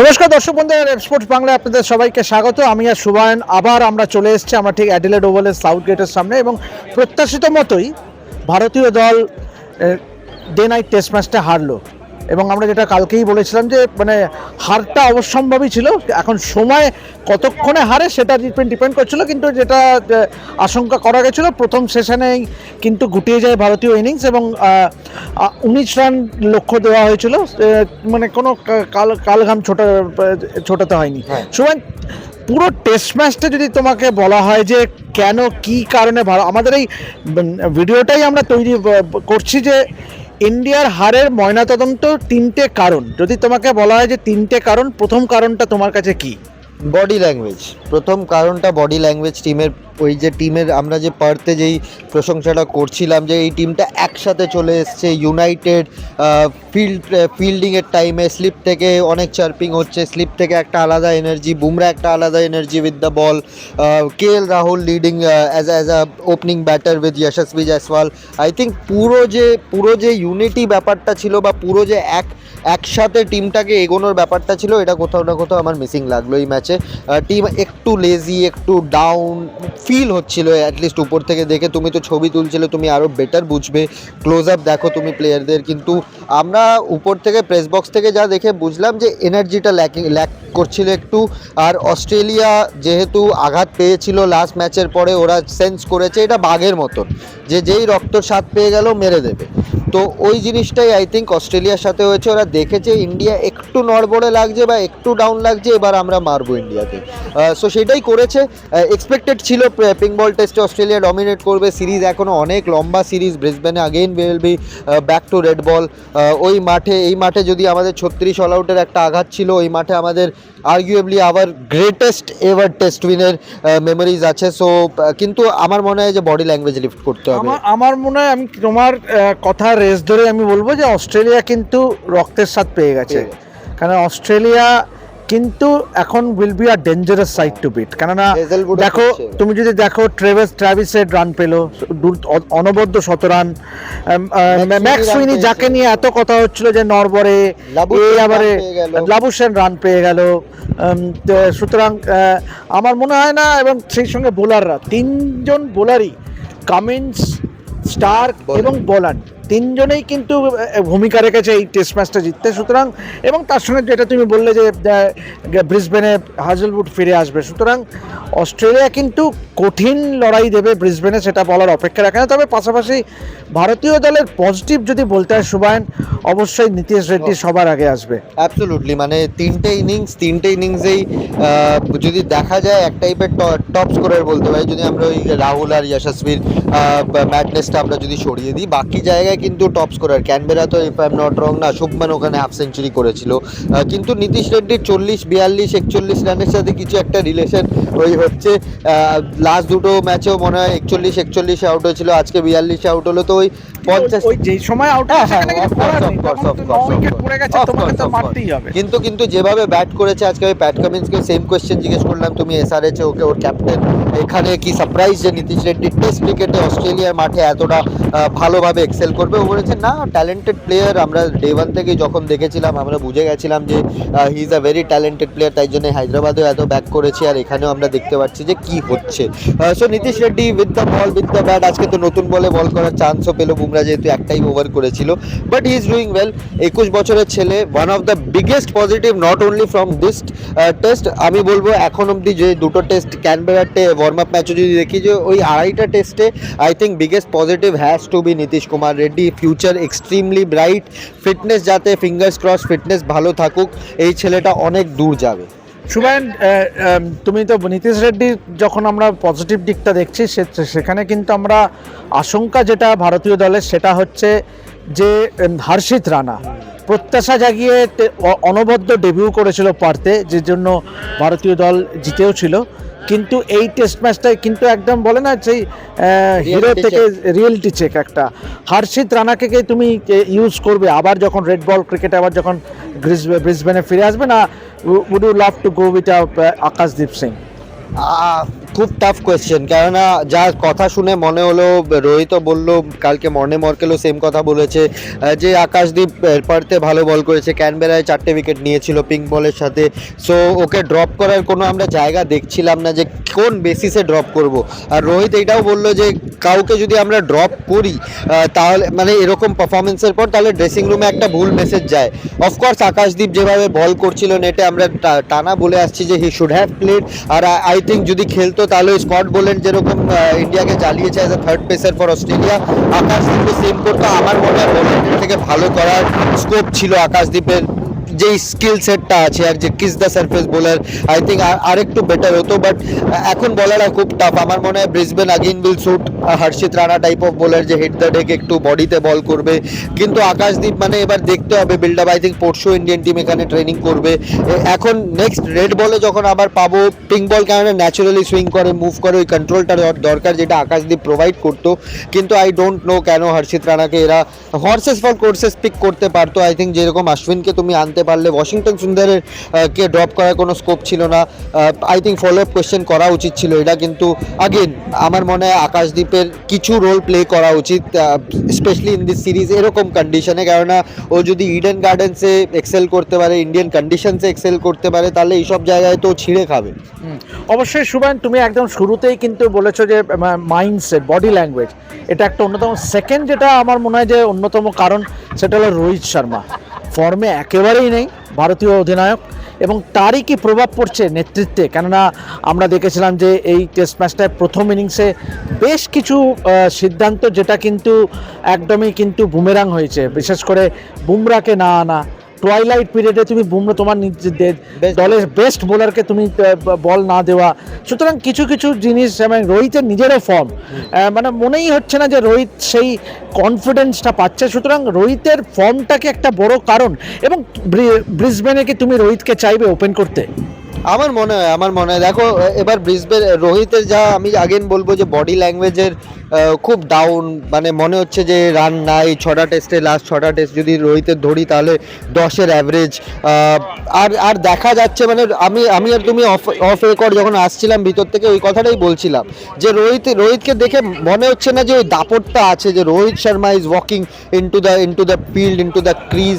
নমস্কার দর্শক বন্ধুরা স্পোর্টস বাংলায় আপনাদের সবাইকে স্বাগত। আমি আর সুবায়ন আবার আমরা চলে এসেছি আমরা ঠিক অ্যাডিলেড ওভালের সাউথ গেটের সামনে এবং প্রত্যাশিত মতোই ভারতীয় দল ডে নাইট টেস্ট ম্যাচটা হারলো। এবং আমরা যেটা কালকেই বলেছিলাম যে মানে হারটা অবশ্যম্ভাবী ছিল। এখন সময় কতক্ষণে হারে সেটা ডিপেন্ড ডিপেন্ড করছিল কিন্তু যেটা আশঙ্কা করা গেছিল প্রথম সেশনেই কিন্তু গুটিয়ে যায় ভারতীয় ইনিংস এবং উনিশ রান লক্ষ্য দেওয়া হয়েছিল। মানে কোনো কাল কালঘাম ছোটা ছোটাতে হয়নি। হ্যাঁ। সময় পুরো টেস্ট ম্যাচটা যদি তোমাকে বলা হয় যে কেন কি কারণে ভালো- আমাদের এই ভিডিওটাই আমরা তৈরি করছি যে ইন্ডিয়ার হারের ময়নাতদন্ত তিনটে কারণ। যদি তোমাকে বলা হয় যে তিনটে কারণ, প্রথম কারণটা তোমার কাছে কি? Body language. প্রথম কারণটা বডি ল্যাঙ্গুয়েজ টিমের, ওই যে টিমের আমরা যে পারতে যেই প্রশংসাটা করছিলাম যে এই টিমটা একসাথে চলে এসছে, ইউনাইটেড ফিল্ড, ফিল্ডিংয়ের টাইমে স্লিপ থেকে অনেক চার্পিং হচ্ছে, স্লিপ থেকে একটা আলাদা এনার্জি বুমরা একটা আলাদা energy with the ball K L Rahul leading as as a opening batter with Yashasvi Jaiswal I think পুরো যে পুরো যে ইউনিটি ব্যাপারটা ছিল বা পুরো যে এক, একসাথে টিমটাকে এগোনোর ব্যাপারটা ছিল, এটা কোথাও না কোথাও আমার মিসিং লাগল এই ম্যাচে টিম একটু লেজি একটু ডাউন ফিল হচ্ছিল অ্যাটলিস্ট উপর থেকে দেখে। তুমি তো ছবি তুলছিলে, তুমি আরও বেটার বুঝবে। ক্লোজ আপ দেখো তুমি প্লেয়ারদের কিন্তু আমরা উপর থেকে প্রেস বক্স থেকে যা দেখে বুঝলাম যে এনার্জিটা ল্যাকিং ল্যাক করছিল একটু। আর অস্ট্রেলিয়া যেহেতু আঘাত পেয়েছিল লাস্ট ম্যাচের পরে, ওরা সেন্স করেছে এটা বাঘের মতন। যে যেই রক্ত স্বাদ পেয়ে গেল, মেরে দেবে। তো ওই জিনিসটাই আই থিঙ্ক অস্ট্রেলিয়ার সাথে হয়েছে। ওরা দেখেছে ইন্ডিয়া একটু নড়বড়ে লাগছে বা একটু ডাউন লাগছে, এবার আমরা মারবো। ইন্ডিয়াকে সো সেটাই করেছে। এক্সপেক্টেড ছিল বল টেস্টে অস্ট্রেলিয়া ডমিনেট করবে। সিরিজ এখনও অনেক লম্বা series ব্রিসবেনে again will be back to red ball ওই মাঠে এই মাঠে যদি আমাদের ছত্রিশ অল আউটের একটা আঘাত ছিল ওই মাঠে আমাদের আর্গুয়েবলি আবার গ্রেটেস্ট এভার টেস্ট উইনের মেমোরিজ আছে। সো কিন্তু আমার মনে হয় যে বডি ল্যাঙ্গুয়েজ লিফট করতে হবে। আমার মনে হয় আমি তোমার কথা রেস ধরে আমি বলব যে অস্ট্রেলিয়া কিন্তু রক্তের স্বাদ পেয়ে গেছে। কারণ অস্ট্রেলিয়া কিন্তু এখন will be a dangerous side to beat কেননা দেখো তুমি যদি দেখো ট্রেভেস ট্রাভিসের রান পেল অনবদ্য শত রান ম্যাক্স পেয়েছে। যাকে নিয়ে এত কথা হচ্ছিল যে নরবরে এই আবারে লাবুসেন রান পেয়ে গেল। সুতরাং আমার মনে হয় না এবং সেই সঙ্গে বোলাররা তিনজন বোলারই কামিন্স স্টার্ক এবং বোলার তিনজনেই কিন্তু ভূমিকা রেখেছে এই টেস্ট ম্যাচটা জিততে। সুতরাং এবং তার সঙ্গে যেটা তুমি বললে যে ব্রিসবেনে হাজলউড ফিরে আসবে। সুতরাং অস্ট্রেলিয়া কিন্তু কঠিন লড়াই দেবে ব্রিসবেনে সেটা বলার অপেক্ষা রাখে না। তবে পাশাপাশি ভারতীয় দলের পজিটিভ যদি বলতে হয় সুবায়ন অবশ্যই নীতিশ রেড্ডি সবার আগে আসবে। অ্যাবসলুটলি মানে তিনটে ইনিংস তিনটে ইনিংসেই যদি দেখা যায় এক টাইপের টপ স্কোরার বলতে পারি যদি আমরা ওই রাহুল আর যশস্বীর ম্যাডনেসটা আমরা যদি সরিয়ে দিই বাকি জায়গায় কিন্তু টপ স্কোরার ক্যানবেরা তো if I am not wrong না শুভমান ওখানে হাফ সেঞ্চুরি করেছিল। কিন্তু নীতিশ রেড্ডির চল্লিশ বিয়াল্লিশ একচল্লিশ রানের সাথে কিছু একটা রিলেশন ওই হচ্ছে লাস্ট দুটো ম্যাচেও মনে হয় একচল্লিশ একচল্লিশে আউট হয়েছিল আজকে বিয়াল্লিশে আউট হলো তো ওই কিন্তু কিন্তু যেভাবে ব্যাট করেছে আজকে আমি প্যাট কামিন্সকে সেম কোয়েশ্চেন জিজ্ঞেস করলাম তুমি এসআরএচ ওকে ওর ক্যাপ্টেন এখানে কি সারপ্রাইজ যে নীতিশ রেড্ডি টেস্ট ক্রিকেটে অস্ট্রেলিয়ার মাঠে এতটা ভালোভাবে এক্সেল করবে? ও বলেছে, না ট্যালেন্টেড প্লেয়ার আমরা ডে ওয়ান থেকে যখন দেখেছিলাম, আমরা বুঝে গেছিলাম যে he is a very talented player তাই জন্য হায়দ্রাবাদেও এত ব্যাক করেছে আর এখানেও আমরা দেখতে পাচ্ছি যে কি হচ্ছে। So Nitish Reddy with the ball with the bat আজকে তো নতুন বলে বল করার চান্সও পেল, বুমরা যেহেতু একটাই ওভার করেছিল but he is doing well একুশ বছরের ছেলে one of the biggest positive not only from this test আমি বলব, এখন অবধি যে দুটো টেস্ট ক্যানবেরাতে ওয়ার্ম আপ ম্যাচও যদি দেখি যে ওই আড়াইটা টেস্টে I think biggest positive has to be Nitish Kumar Reddy future extremely bright fitness যাতে ফিঙ্গার্স ক্রস ফিটনেস ভালো থাকুক, এই ছেলেটা অনেক দূর যাবে। সুবায়ন তুমি তো নীতিশ রেড্ডির যখন আমরা পজিটিভ দিকটা দেখছি সে- সেখানে কিন্তু আমরা আশঙ্কা যেটা ভারতীয় দলের সেটা হচ্ছে যে হর্ষিত রানা। প্রত্যাশা জাগিয়ে অনবদ্য ডেবিউ করেছিল পারতে যে জন্য ভারতীয় দল জিতেও ছিল। কিন্তু এই টেস্ট ম্যাচটাই কিন্তু একদম বলে না সেই হিরো থেকে রিয়েলিটি চেক একটা। হার্ষিত রানাকে কে তুমি ইউজ করবে? আবার যখন রেড বল ক্রিকেটে আবার যখন ব্রিসবেনে ফিরে আসবে না? Would you love to go with Akashdeep Singh? খুব টাফ কোয়েশ্চেন কেননা যা কথা শুনে মনে হলো, রোহিত বলল, কালকে মর্নে মর্কেলও সেম কথা বলেছে যে আকাশদীপ পারতে ভালো বল করেছে, ক্যানবেরায় চারটে উইকেট নিয়েছিল পিঙ্ক বলের সাথে। সো ওকে ড্রপ করার কোনো আমরা জায়গা দেখছিলাম না যে কোন বেসিসে ড্রপ করব। আর রোহিত এটাও বলল যে, কাউকে যদি আমরা ড্রপ করি তাহলে মানে এরকম পারফরমেন্সের পর তাহলে ড্রেসিং রুমে একটা ভুল মেসেজ যায়। অফকোর্স আকাশদীপ যেভাবে বল করছিল নেটে আমরা টানা বলে আসছি যে হি শুড হ্যাভ প্লেড আর আই থিঙ্ক যদি খেলতো তাহলে স্কট বলেন যেরকম ইন্ডিয়াকে জ্বালিয়েছে as a third pacer for Australia আকাশদ্বীপকে same করতো। আমার মনে হয় থেকে ভালো করার স্কোপ ছিল আকাশদীপের যেই স্কিল সেটটা আছে আর যে kiss the surface bowler I think আরেকটু বেটার হতো বাট এখন বলাটা খুব টাফ আমার মনে হয় Brisbane again will suit Harshit Rana type of bowler যে হিট দ্য ডেক একটু বডিতে বল করবে। কিন্তু আকাশদীপ মানে এবার দেখতে হবে বিল্ড আপ আই থিঙ্ক পরশু ইন্ডিয়ান টিম এখানে ট্রেনিং করবে। এখন নেক্সট রেড বলে যখন আবার পাবো পিঙ্ক বল কেন ন্যাচারালি সুইং করে মুভ করে, ওই কন্ট্রোলটা দরকার যেটা আকাশদীপ প্রোভাইড করতো। কিন্তু আই ডোন্ট নো কেন হর্ষিত রানাকে এরা হর্সেস ফর কোর্সেস পিক করতে পারতো। আই থিঙ্ক যেরকম অশ্বিনকে তুমি আনতে পারলে ওয়াশিংটন সুন্দরের আহ, কে ড্রপ করার কোনো স্কোপ ছিল না। I think follow up question করা উচিত ছিল। এটা কিন্তু আগেন আমার মনে হয় আকাশদ্বীপের কিছু রোল প্লে করা উচিত স্পেশালি ইন দিস সিরিজ এরকম কন্ডিশনে কেননা ও যদি ইডেন গার্ডেন্সে এক্সেল করতে পারে ইন্ডিয়ান কন্ডিশনসে এক্সেল করতে পারে তাহলে এইসব জায়গায় তো ছিঁড়ে খাবে। অবশ্যই সুবান তুমি একদম শুরুতেই কিন্তু বলেছ যে মাইন্ডসেট বডি ল্যাঙ্গুয়েজ এটা একটা অন্যতম। সেকেন্ড যেটা আমার মনে হয় যে অন্যতম কারণ সেটা হলো রোহিত শর্মা। ফর্মে একেবারেই নেই, ভারতীয় অধিনায়ক। এবং তারই কি প্রভাব পড়ছে নেতৃত্বে? কেননা আমরা দেখেছিলাম যে এই টেস্ট ম্যাচটায় প্রথম ইনিংসে বেশ কিছু সিদ্ধান্ত যেটা কিন্তু একদমই কিন্তু বুমেরাং হয়েছে। বিশেষ করে বুমরাকে না আনা টুয়াইলাইট পিরিয়ডে তুমি বুমরা তোমার দলের বেস্ট বোলারকে তুমি বল না দেওয়া। সুতরাং কিছু কিছু জিনিস যেমন রোহিতের নিজেরও ফর্ম মানে মনেই হচ্ছে না যে রোহিত সেই কনফিডেন্সটা পাচ্ছে। সুতরাং রোহিতের ফর্মটাকে একটা বড় কারণ এবং ব্রিসবেনে কি তুমি রোহিতকে চাইবে ওপেন করতে? আমার মনে হয়, আমার মনে হয়। দেখো এবার ব্রিসবেন রোহিতের যা আমি আগেন বলব যে বডি ল্যাঙ্গুয়েজের খুব ডাউন মানে মনে হচ্ছে যে রান নাই, ছটা টেস্টে লাস্ট ছটা টেস্ট যদি রোহিতের ধরি তাহলে দশের অ্যাভারেজ আর আর দেখা যাচ্ছে মানে আমি আমি আর তুমি অফ অফ রেকর্ড যখন আসছিলাম ভিতর থেকে, ওই কথাটাই বলছিলাম যে রোহিত, রোহিতকে দেখে মনে হচ্ছে না যে ওই দাপটটা আছে যে Rohit Sharma is walking into the into the field into the crease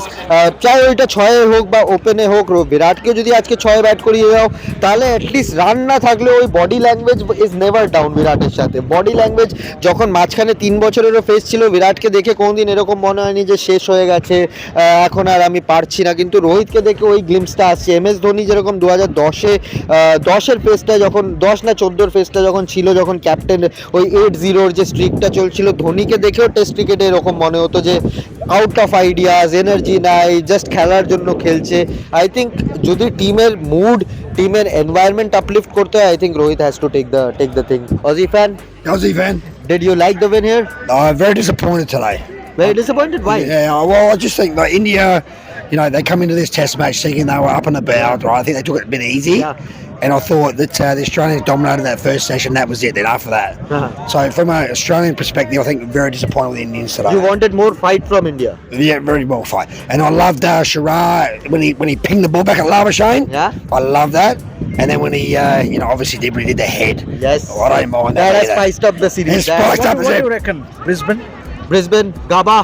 চাই ওইটা ছয়ে হোক বা ওপেনে হোক বিরাটকে যদি আজকে ছয় ব্যাট করিয়ে দাও তাহলে অ্যাটলিস্ট রান না থাকলে ওই body language is never down বিরাটের সাথে। বডি ল্যাঙ্গুয়েজ যখন মাঝখানে তিন বছরেরও ফেস ছিল, বিরাটকে দেখে কোনোদিন এরকম মনে হয়নি যে শেষ হয়ে গেছে এখন আর আমি পারছি না। কিন্তু রোহিতকে দেখে ওই গ্লিমসটা আসছে। এম এস ধোনি যেরকম দু হাজার দশে দশের ফেসটা যখন, দশ না চোদ্দোর ফেসটা যখন ছিল, যখন ক্যাপ্টেন ওই এইট জিরোর যে স্ট্রিকটা চলছিল, ধোনিকে দেখেও টেস্ট ক্রিকেটে এরকম মনে হতো যে আউট অফ আইডিয়াস এনার্জি নাই জাস্ট খেলার জন্য খেলছে। আই থিঙ্ক যদি টিমের মুড টিমের এনভায়রনমেন্ট আপলিফট করতে হয় I think Rohit has to take the take the thing Aussie fan Aussie fan. Did you like the when here I'm very disappointed today. Very disappointed ভাই Yeah, well, I just think that India, you know, they come into this Test match thinking they were up and about. Right? I think they took it a bit easy. Yeah. And I thought that uh, the Australians dominated that first session. That was it. Then after that, Uh-huh. so from an Australian perspective, I think very disappointed with the Indians today. You wanted more fight from India. yeah, very well fight. And I loved uh, Shirar when he when he pinged the ball back at Labashane. Yeah. I love that. And then when he, uh, you know, obviously did when he did the head. Yes. Oh, I don't mind that. That has spiced up the series. It's That- spiced up. What do you reckon, Brisbane? Brisbane, Gaba,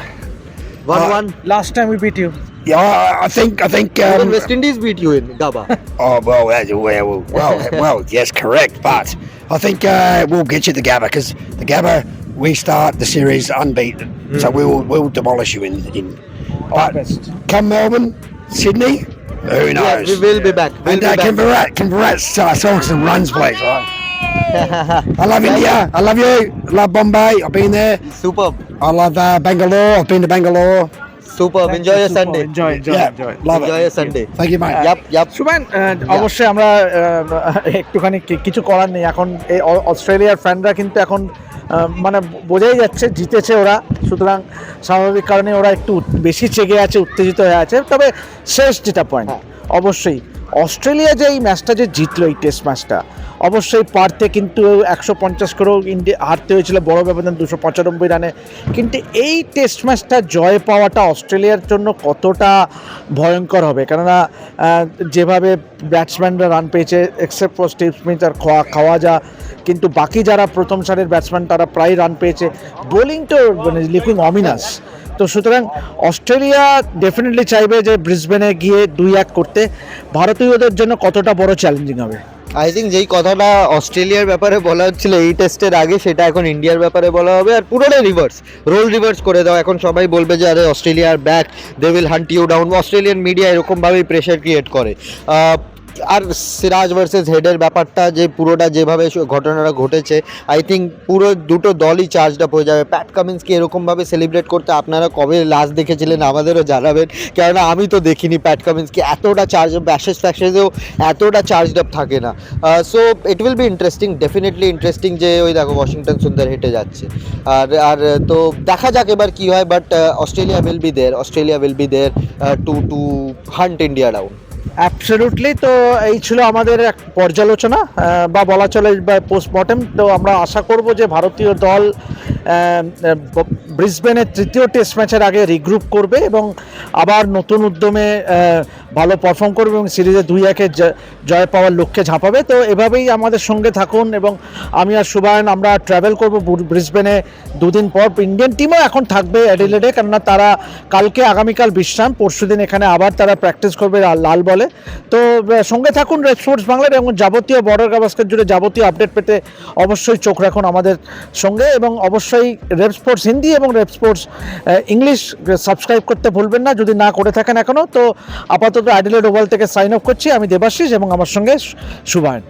one Uh, one. Last time we beat you. Yeah, I, I think I think. Even Um, West Indies beat you in Gaba. Oh well, well, well, well, yes, correct. But I think uh, we'll get you the Gabba because the Gabba we start the series unbeaten, so we will we'll demolish you in in. But the come Melbourne, Sydney, who yeah, knows? we will be back. We'll and be uh, can back. Virat can Virat start throwing some runs, please? Right? I love India. I love you. I love Bombay. I've been there. Superb, I love uh, Bangalore. I've been to Bangalore. Superb. Thank Enjoy you, your super. Sunday. Enjoy, enjoy, yeah, enjoy. love Enjoy it. your Sunday. Thank you, mate. Yup, yup. সুবান আহ, অবশ্যই আমরা একটুখানি কিছু করার নেই এখন এই অ- অস্ট্রেলিয়ার ফ্যানরা কিন্তু এখন মানে বোঝাই যাচ্ছে জিতেছে ওরা সুতরাং স্বাভাবিক কারণে ওরা একটু বেশি চেগে আছে উত্তেজিত হয়ে আছে তবে শেষ যেটা পয়েন্ট হ্যাঁ। অবশ্যই অস্ট্রেলিয়া যে এই ম্যাচটা যে জিতলো এই টেস্ট ম্যাচটা অবশ্যই পারতে কিন্তু একশো পঞ্চাশ করেও ইন্ডিয়া হারতে হয়েছিল বড় ব্যবধান দুশো পঁচানব্বই রানে কিন্তু এই টেস্ট ম্যাচটা জয় পাওয়াটা অস্ট্রেলিয়ার জন্য কতটা ভয়ঙ্কর হবে? কেননা যেভাবে ব্যাটসম্যানরা রান পেয়েছে এক্সেপ্ট ফর স্টিভ স্মিথ আর খাওয়া খাওয়া যা কিন্তু বাকি যারা প্রথম সারের ব্যাটসম্যান তারা প্রায় রান পেয়েছে। বোলিং তো মানে লিকুইং অমিনাস তো সুতরাং অস্ট্রেলিয়া ডেফিনেটলি চাইবে যে ব্রিসবেনে গিয়ে দুই এক করতে। ভারতীয়দের জন্য কতটা বড় চ্যালেঞ্জিং হবে? আই থিঙ্ক যেই কথাটা অস্ট্রেলিয়ার ব্যাপারে বলা হচ্ছিল, এই টেস্টের আগে সেটা এখন ইন্ডিয়ার ব্যাপারে বলা হবে। আর পুরোটাই রিভার্স রোল রিভার্স করে দাও। এখন সবাই বলবে যে, আরে অস্ট্রেলিয়ার back they will hunt you down Australian media এরকমভাবেই প্রেশার ক্রিয়েট করে। আর সিরাজ ভার্সেস হেডের ব্যাপারটা যে পুরোটা যেভাবে ঘটনাটা ঘটেছে আই থিঙ্ক পুরো দুটো দলই চার্জড আপ হয়ে যাবে। প্যাট কামিন্সকে এরকমভাবে সেলিব্রেট করতে আপনারা কবে লাস্ট দেখেছিলেন আমাদেরও জানাবেন। কেননা আমি তো দেখিনি প্যাট কামিন্সকে এতটা চার্জ ব্যাশেস ফ্যাশেসেও এতটা চার্জড আপ থাকে না। So it will be interesting definitely interesting যে ওই দেখো ওয়াশিংটন সুন্দর হেঁটে যাচ্ছে। আর আর তো দেখা যাক এবার কী হয় but Australia will be there Australia will be there to to hunt India down absolutely তো এই ছিল আমাদের এক পর্যালোচনা বা বলা চলে বা পোস্টমর্টেম তো আমরা আশা করব যে ভারতীয় দল ব্রিসবেনের তৃতীয় টেস্ট ম্যাচের আগে রিগ্রুপ করবে এবং আবার নতুন উদ্যমে ভালো পারফর্ম করবে এবং সিরিজে দুই একে জয় পাওয়ার লক্ষ্যে ঝাঁপাবে। তো এভাবেই আমাদের সঙ্গে থাকুন এবং আমি আর সুবায়ন আমরা ট্রাভেল করব ব্রিসবেনে দুদিন পর। ইন্ডিয়ান টিমও এখন থাকবে অ্যাডিলেডে কেননা তারা কালকে আগামীকাল বিশ্রাম, পরশুদিন এখানে আবার তারা প্র্যাকটিস করবে লাল বলে। তো সঙ্গে থাকুন রেড স্পোর্টস বাংলার এবং যাবতীয় বর্ডার গাভাস্কের জুড়ে যাবতীয় আপডেট পেতে অবশ্যই চোখ রাখুন আমাদের সঙ্গে এবং অবশ্যই রেড স্পোর্টস হিন্দি এবং রেড স্পোর্টস ইংলিশ সাবস্ক্রাইব করতে ভুলবেন না। যদি না করে থাকেন এখনও তো আপাতত অ্যাডিলেড ওভাল থেকে সাইন অফ করছি। আমি দেবাশিস এবং আমার সঙ্গে সুবায়ন